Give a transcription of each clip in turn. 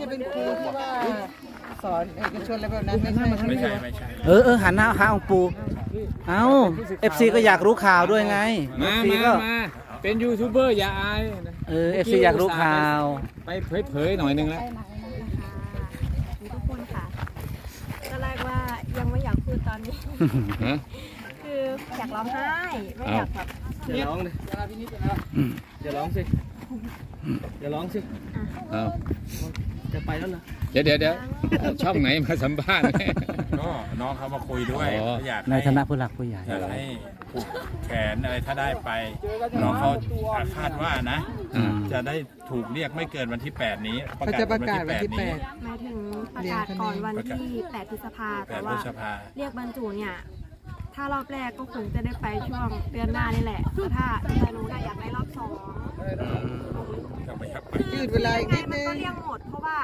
ใช่เป็นครูที่ว่าสอนเอกชนอะไรแบบนั้นไม่ใช่ไม่ใช่ไม่ใช่เออเออหันหน้าหาองค์ปู่เอ้าเอฟซีก็อยากรู้ข่าวด้วยไงมาเอฟซีมาก็มาเป็นยูทูบเบอร์อย่าอายนะเออเอฟซีอยากรู้ข่าว ไปเผยๆหน่อยนึงแล้วทุกคนค่ะตอนแรกว่ายังไม่อยากพูดตอนนี้ฮะคืออยากร้องไห้ ไม่อยากแบบอย่าร้องเลยอย่าร้องสิ อย่าร้องสิเอา จะไปแล้วนะเดี๋ยวเดี๋ยวเดี๋ยวช่องไหนมาสัมภาษณ์ ก็น้องเขามาคุยด้วยอ๋อก็อยากในให้ฐานะผู้หลักผู้ใหญ่ อยากให้ผูกแขนอะไรถ้าได้ไป น้องเขาคาดว่านะอ่าจะได้ถูกเรียกไม่เกินวันที่ 8 นี้เขาจะประกาศวันที่แปด หมายถึงประกาศก่อนวันที่ 8 พฤษภาแปแต่ดพว่าฤษภาเรียกบรรจุเนี่ย ถ้ารอบแรกก็คงจะได้ไปช่วงเดือนหน้านี่แหละแต่ถ้าแต่หนูน่ะอยากได้รอบสองก็ไม่อยากไปยืดเวลาอีกไงนิดมันนึงก็เรียกหมดเพราะว่า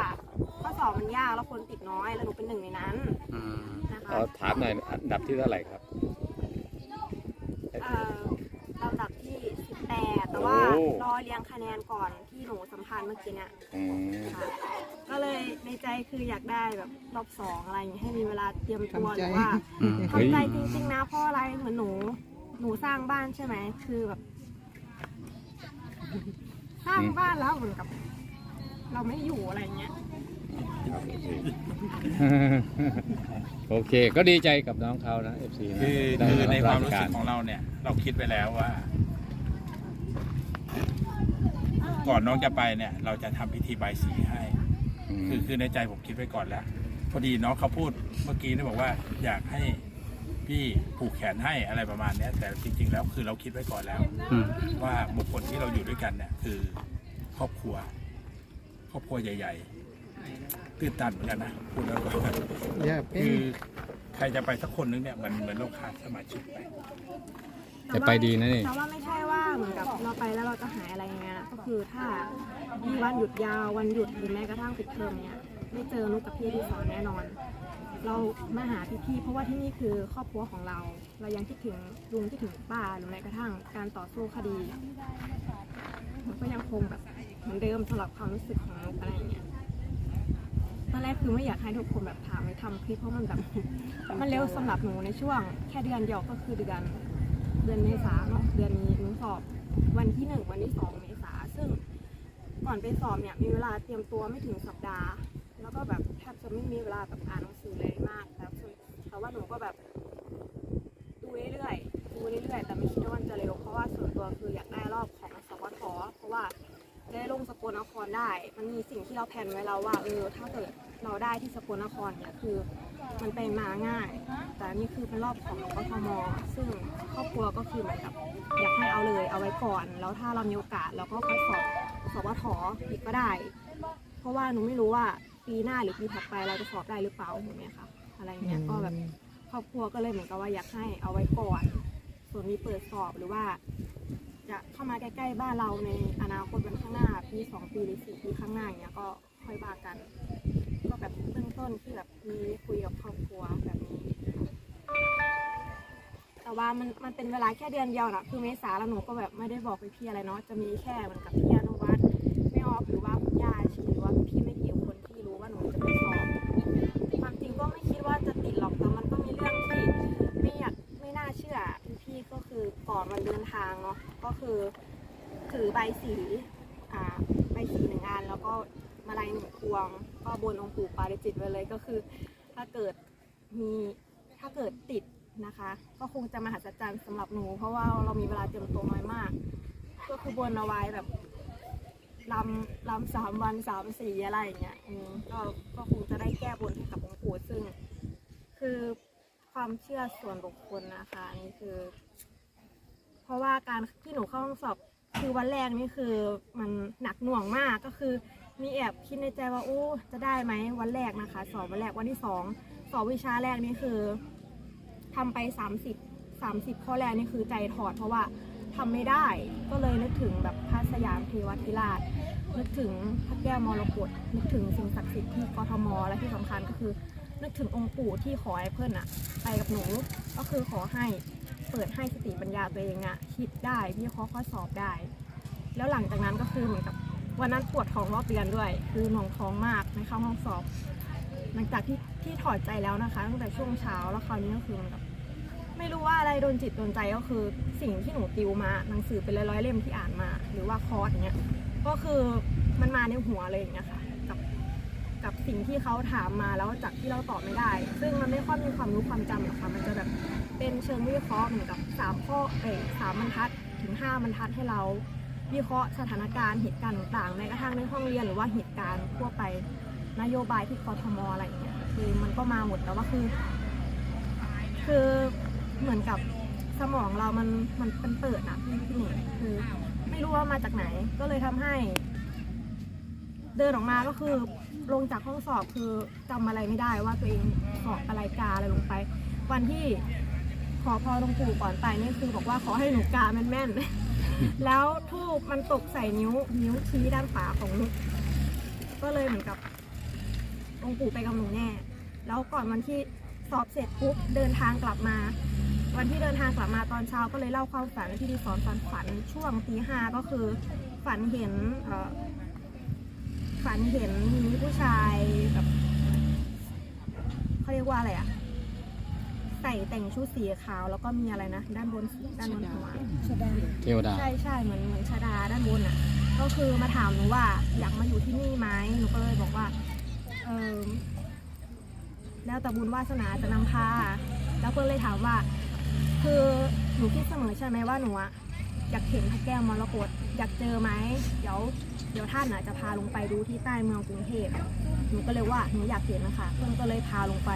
ข้อสอบมันยากแล้วคนติดน้อยแล้วหนูเป็นหนึ่งในนั้นนะคะขอถามหน่อยอันดับที่เท่าไหร่ครับ เอ่อลำดับที่18แต่ว่าโอ้ รอเรียงคะแนนก่อนที่หนูสัมภาษณ์เมื่อกี้เนี่ยอืมค่ะก็เลยในใจคืออยากได้แบบรอบสองอะไรอย่างเงี้ยให้มีเวลาเตรียมตัวหทำใจ รือว่า อืมทำใจจริงๆนะเพราะอะไรเหมือนหนู หนูสร้างบ้านใช่ไหมคือแบบ สร้างบ้านแล้วเหมือนกับ เราไม่อยู่อะไรเงี้ยโอเค ก็ดีใจกับน้องเขานะ FC นะคือได้คือในความรู้บสึกของเราเนี่ย เราคิดไปแล้วว่า ก่อนน้องจะไปเนี่ย เราจะทำพิธีใบายสีให้ อืม คือคือในใจผมคิดไว้ก่อนแล้ว พอดีน้องเขาพูดเมื่อกี้นี่บอกว่าอยากให้ พี่ผูกแขนให้อะไรประมาณเนี้ยแต่จริง ๆ แล้วคือเราคิดไว้ก่อนแล้ว อืม ว่าบุคคลที่เราอยู่ด้วยกันเนี่ยคือครอบครัว ครอบครัวใหญ่ ๆ ตื่นตันเหมือนกันนะพูดแล้วก็ อย่าเป็นคือใครจะไปสักคนนึงเนี่ยมันเหมือนเราขาดสมาชิกไป แต่ไปดีนะนี่ แต่ว่าไม่ใช่ว่าเหมือนกับเราไปแล้วเราจะหายอะไรเงี้ย ก็คือถ้ามีวันหยุดยาววันหยุดหรือแม้กระทั่งปิดเทอมเนี้ย ไม่เจอนุกกับพี่ที่สอนแน่นอน เรามาหาพี่ๆเพราะว่าที่นี่คือครอบครัวของเรา เรายังคิดถึงลุงคิดถึงป้าหรือแม้กระทั่งการต่อสู้คดีมันก็ยังคงแบบเหมือนเดิมสำหรับความรู้สึกของนุกอะไรเงี้ยตอนแรกคือไม่อยากให้ทุกคนแบบถามไปทำคลิปเพราะมันแบบมันเร็วสำหรับหนูในช่วง แค่เดือนเดียวก็คือเดือนเดือนเมษาเนาะเดือนนี้หนูสอบวันที่หนึ่งวันที่สองเมษาซึ่งก่อนไปสอบเนี่ยมีเวลาเตรียมตัวไม่ถึงสัปดาห์ แล้วก็แบบแทบจะไม่มีเวลาแบบอ่านหนังสือเลยมากแต่ส่วแต่ว่าหนูก็แบบดูเรื่อยๆดูเรื่อยๆแต่ไม่คิดว่ามันจะเร็วเพราะว่าส่วนตัวคืออยากได้รอบของสวทเพราะว่าจะได้ลงสกลนครได้ มันมีสิ่งที่เราแผนไว้แล้วว่าเออถ้าเกิดเราได้ที่สกลนครเนี่ยคือมันไปมาง่าย แต่นนี่คือเป็นรอบของกทมซึ่งครอบครัวก็คือเหมือนกับอยากให้เอาเลยเอาไว้ก่อน แล้วถ้าเรามีโอกาสเราก็ค่อยสอบสวทอีกก็ได้ เพราะว่าหนูไม่รู้ว่า ปีหน้าหรือปีถัดไปเราจะสอบได้หรือเปล่าอย่างเงี้ยค่ะอะไรเงี้ยก็แบบครอบครัวก็เลยเหมือนกับว่าอยากให้เอาไว้ก่อน ส่วนมีเปิดสอบหรือว่า จะเข้ามาใกล้ๆบ้านเราในอนาคตวันข้างหน้าปีสองปีหรือสี่ปีข้างหน้าอย่างเงี้ยก็ค่อยว่ากัน ก็แบบเบื้องต้นที่แบบมีคุยกับครอบครัวแบบนี้ แต่ว่ามันมันเป็นเวลาแค่เดือนเดียวนะคือเมษาแล้วหนูก็แบบไม่ได้บอกพี่ๆอะไรเนาะจะมีแค่เหมือนกับพี่อนุวัฒน์ คือถือใบสีใบสีหนึ่งอันแล้วก็มาลัยหนึ่งพวง ก็บนองค์ปู่ปาริจิตไว้เลยก็คือ ถ้าเกิดมีถ้าเกิดติดนะคะ ก็คงจะมหัศจรรย์สำหรับหนู เพราะว่าเรามีเวลาเตรียมตัวน้อยมาก ก็คือบนเอาไว้แบบลำลำสามวันสามสีอะไรอย่างเงี้ยก็ก็คงจะได้แก้บนให้กับองค์ปู่ซึ่ง คือความเชื่อส่วนบุคคลนะคะนี่คือ เพราะว่าการที่หนูเข้าห้องสอบคือวันแรกนี่คือมันหนักหน่วงมากก็คือ มีแอบคิดในใจว่าอู้จะได้ไหมวันแรกนะคะ สอบวันแรกวันที่สองสอบวิชาแรกนี่คือทำไป 30 30 ข้อแรกนี่คือใจถอดเพราะว่าทำไม่ได้ก็เลยนึกถึงแบบพระสยามเทวทิราชนึกถึงพระแก้วมรกตนึกถึงสิ่งศักดิ์สิทธิ์ที่กทมและที่สำคัญก็คือ นึกถึงองค์ปู่ที่ขอให้เพื่อนอะไปกับหนูก็คือขอให้ เปิดให้สติปัญญาตัวเองอะคิดได้วิเคราะห์ข้อสอบได้ แล้วหลังจากนั้นก็คือเหมือนกับวันนั้นปวดท้องรอบเดือนด้วย คือหน่วงท้องมากในเข้าห้องสอบ หลังจากที่ที่ถอดใจแล้วนะคะ ตั้งแต่ช่วงเช้าแล้วคราวนี้ก็คือเหมันแบบไม่รู้ว่าอะไรโดนจิตโดนใจก็คือสิ่งที่หนูติวมาหนังสือเป็นร้อยๆเล่มที่อ่านมา หรือว่าคอร์สอย่างเงี้ยก็คือมันมาในหัวเลยอย่างเงี้ยค่ะ กับสิ่งที่เขาถามมาแล้วจากที่เราตอบไม่ได้ ซึ่งมันไม่ค่อยมีความรู้ความจำหรอกค่ะมันจะแบบเป็นเชิงวิเคราะห์เหมือนกับสามข้อเออสามบรรทัดถึงห้าบรรทัดให้เราวิเคราะห์สถานการณ์เหตุการณ์ต่างๆแม้กระทั่งในห้องเรียนหรือว่าเหตุการณ์ทั่วไปนโยบายที่กทมอะไรอย่างเงี้ยคือมันก็มาหมดแต่ว่าคือ คือเหมือนกับสมองเรามันมันเป็นเปิดนะพี่พี่หนึ่งคือ ไม่รู้ว่ามาจากไหนก็เลยทำให้ เดินออกมาก็คือลงจากห้องสอบคือจำอะไรไม่ได้ว่าตัวเองสอบอะไรกาอะไรลงไป วันที่ขอพรหลวงปู่ก่อนไปนี่คือบอกว่าขอให้หนูกาแม่นๆ แล้วทูบมันตกใส่นิ้วนิ้วชี้ด้านขวาของนุกก็เลยเหมือนกับองค์ปู่ไปกับหนูแน่ แล้วก่อนวันที่สอบเสร็จปุ๊บเดินทางกลับมา วันที่เดินทางกลับมาตอนเช้าก็เลยเล่าความฝันที่ดีสอนฝันฝันช่วงตีห้าก็คือฝันเห็นเอ่อ ฝันเห็นมีผู้ชายแบบเขาเรียกว่าอะไรอะใส่แต่งชุดสีขาว แล้วก็มีอะไรนะ ด้านบนด้านบนหัวเทวดา ใช่ใช่เหมือนเหมือนชาดาด้านบนอะก็คือมาถามหนูว่าอยากมาอยู่ที่นี่ไหมหนูก็เลยบอกว่าเออแล้วแต่บุญวาสนาจะนำพา แล้วก็เลยถามว่า คือหนูคิดเสมอใช่ไหมว่าหนูอะอยากเห็นพระแก้วมรกตอยากเจอไหมเดี๋ยว เดี๋ยวท่านอะจะพาลงไปดูที่ใต้เมืองกรุงเทพหนูก็เลยว่าหนูอยากเห็นนะคะเพื่อนก็เลยพาลงไป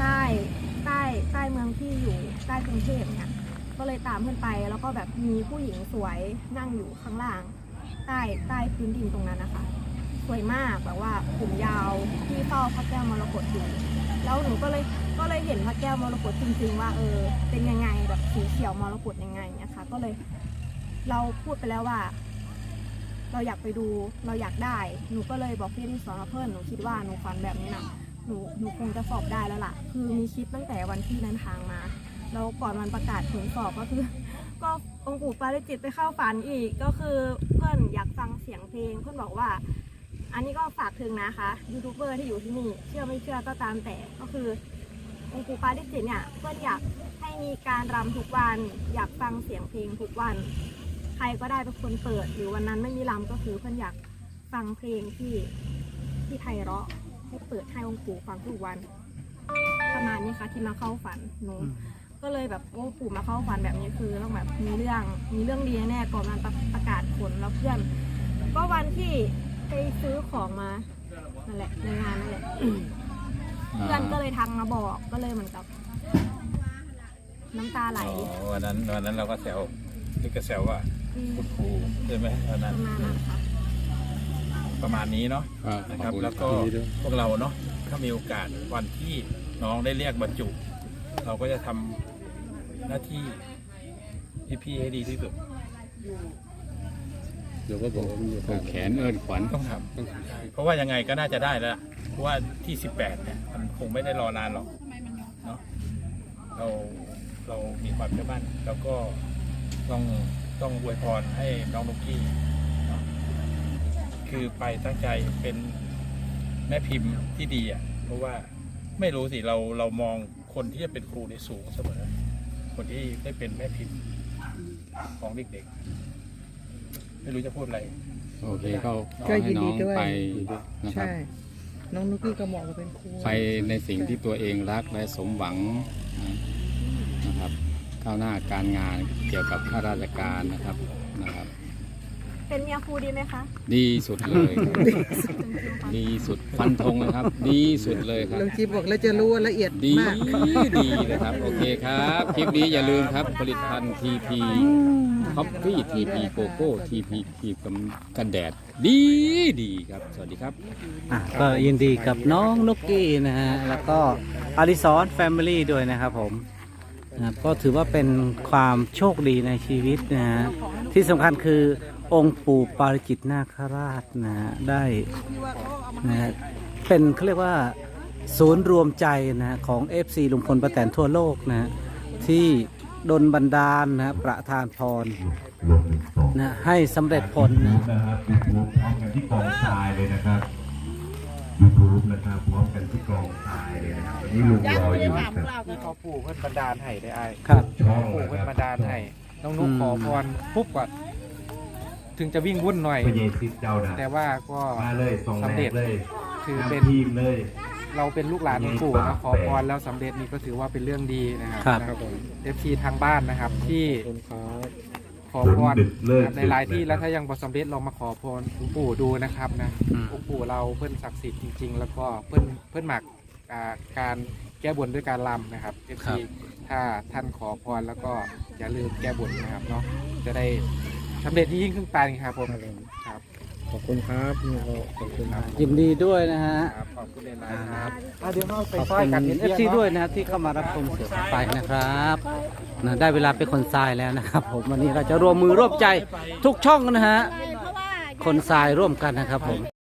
ใต้ใต้ใต้เมืองที่อยู่ใต้กรุงเทพเนี่ยก็เลยตามเพื่อนไปแล้วก็แบบมีผู้หญิงสวยนั่งอยู่ข้างล่าง ใต้ใต้พื้นดินตรงนั้นนะคะ สวยมากแบบว่าผมยาวที่เฝ้าพระแก้วมรกตอยู่แล้วหนูก็เลยก็เลยเห็นพระแก้วมรกตจริงๆว่าเออเป็นยังไงแบบสีเขียวมรกตยังไงเนี่ยค่ะก็เลยเราพูดไปแล้วว่า เราอยากไปดูเราอยากได้ หนูก็เลยบอกพี่ที่สอนว่าเพื่อนหนูคิดว่าหนูฝันแบบนี้นะหนูหนูคงจะสอบได้แล้วล่ะ คือมีคิดตั้งแต่วันที่เดินทางมาแล้วก่อนวันประกาศผลสอบก็คือ ก็องค์ปู่ปาริจิตไปเข้าฝันอีกก็คือเพื่อนอยากฟังเสียงเพลง เพื่อนบอกว่า อันนี้ก็ฝากถึงนะคะยูทูบเบอร์ที่อยู่ที่นี่เชื่อไม่เชื่อก็ตามแต่ก็คือองค์ปู่ปาริจิตเนี่ยเพื่อนอยากให้มีการรำทุกวัน อยากฟังเสียงเพลงทุกวัน ใครก็ได้เป็นคนเปิด หรือวันนั้นไม่มีรำก็คือเพื่อนอยากฟังเพลงที่ที่ไพเราะให้เปิดให้องค์ปู่ฟังทุกวัน ประมาณนี้ค่ะที่มาเข้าฝันหนูก็เลยแบบโอ้ปู่มาเข้าฝันแบบนี้คือต้องแบบมีเรื่องมีเรื่องดีแน่ๆก่อนวันประประกาศผลแล้วเพื่อน ก็วันที่ไปซื้อของมานั่นแหละในงานนั่นแหละเพื่อนก็เลยทักมาบอกก็เลยเหมือนกับน้ำตาไหลอ๋อวันนั้นวันนั้นเราก็แซวนี่ก็แซวว่าอืม คุณครูใช่ไหมวันปนั้นระมาณนั้นค่ะประมาณนี้เนาะอ่านะขคอรับบคุณแล้วก็ยินดีด้วย พวกเราเนาะถ้ามีโอกาสวันที่น้องได้เรียกบรรจุ เราก็จะทำหน้าที่พี่ๆให้ดีที่สุดเดี๋ยวก็บอกผูกแขนเอิญขวัญ ต้องทำใช่เพราะว่ายังไงก็น่าจะได้แล้วล่ะเพราะว่าที่ 18 เนี่ยมันคงไม่ได้รอนานหรอกเนาะเราเรามีความเชื่อมั่นแล้วก็ต้อง ต้องอวยพรให้น้องนุกกี้เนาะคือไปตั้งใจเป็นแม่พิมพ์ที่ดีอะ เพราะว่าไม่รู้สิเราเรามองคนที่จะเป็นครูในสูงเสมอ คนที่ได้เป็นแม่พิมพ์ของเด็กๆ ไม่รู้จะพูดอะไร โอเคก็ขอก็ให้ยินน้ดีองด้วยไปนะครับ ใช่ น้องนุกกี้ก็เหมาะกับเป็นครู ไปในสิ่งที่ตัวเองรักและสมหวังนะครับ ก้าวหน้าการงานเกี่ยวกับข้าราชการนะครับนะครับ เป็นเมียครูดีไหมคะดีสุดเลยดีสุดฟันธงเลยครับ ดีสุดเลยครับลองจีบอกแล้วจะรู้ว่าละเอียดดีมาก ดีนะครับโอเคครับ คลิปนี้อย่าลืมครับผลิตภัณฑ์ TP คอฟฟี่ TP โกโก้ TP ครีมกันแดด ดีดีครับ สวัสดีครับ อะก็ยินดีกับน้องนุกกี้นะฮะ แล้วก็อาริซอนแฟมิลี่ด้วยนะครับผม นะครับก็ถือว่าเป็นความโชคดีในชีวิตนะฮะที่สำคัญคือองค์ปู่ปาริจิตนาคราชนะฮะได้นะฮะเป็นเขาเรียกว่าศูนย์รวมใจนะฮะของ FC ลุงพลประแตนทั่วโลกนะฮะที่ดนบันดาลนะฮะประทานพรนะให้สำเร็จผลนะ นะครับยูทูบพร้อมกันที่กองทรายเลยนะครับ ยูทูบนะครับพร้อมกันที่กองทรายเลยนะครับวันนี้ลุงรออยู่ครับที่เขาปู่เพื่อนบันดาลให้ได้ไอ้ครับ ช่องปู่นะเพื่อนคบัรับนดาลให้น้องนุ๊กอืมขอพรปุ๊บก่อนถึงจะวิ่งวุ่นหน่อย พระเยซิสเจ้านะแต่ว่าก็ มาเลยสองแรสำเร็จกเลยคือเป็นนำทีมเลย เราเป็นลูกหลานของปู่นะขอพรแล้วสำเร็จนี่ก็ถือว่าเป็นเรื่องดีนะครัครับนะครับ เอฟซีทางบ้านนะครับที่ ขอพรดึกเลิกในหลายที่แล้วถ้ายังบ่สำเร็จลองมาขอพรหลวงปู่ดูนะครับนะอืมองค์ปู่เราเพิ่นศักดิ์สิทธิ์จริง ๆ แล้วก็เพิ่นเพิ่นหมักอ่าการแก้บนด้วยการลำนะครับเอฟซีถ้าท่านขอพรแล้วก็อย่าลืมแก้บนนะครับเนาะจะได้สำเร็จยิ่งขึ้นไปครับผมครับ ขอบคุณครับขอบคุณครับยินดีด้วยนะฮะครับขอบคุณเลยนะครับอะเดี๋ยวเราไปขอบซอยคุณกันเห็นเอฟซีด้วยนะครับที่เข้ามารับชมเสือไปนะครับนะได้เวลาเป็นคนทรายแล้วนะครับผมวันนี้เราจะรวมมือร่วมใจทุกช่องนะฮะคนทรายร่วมกันนะครับผม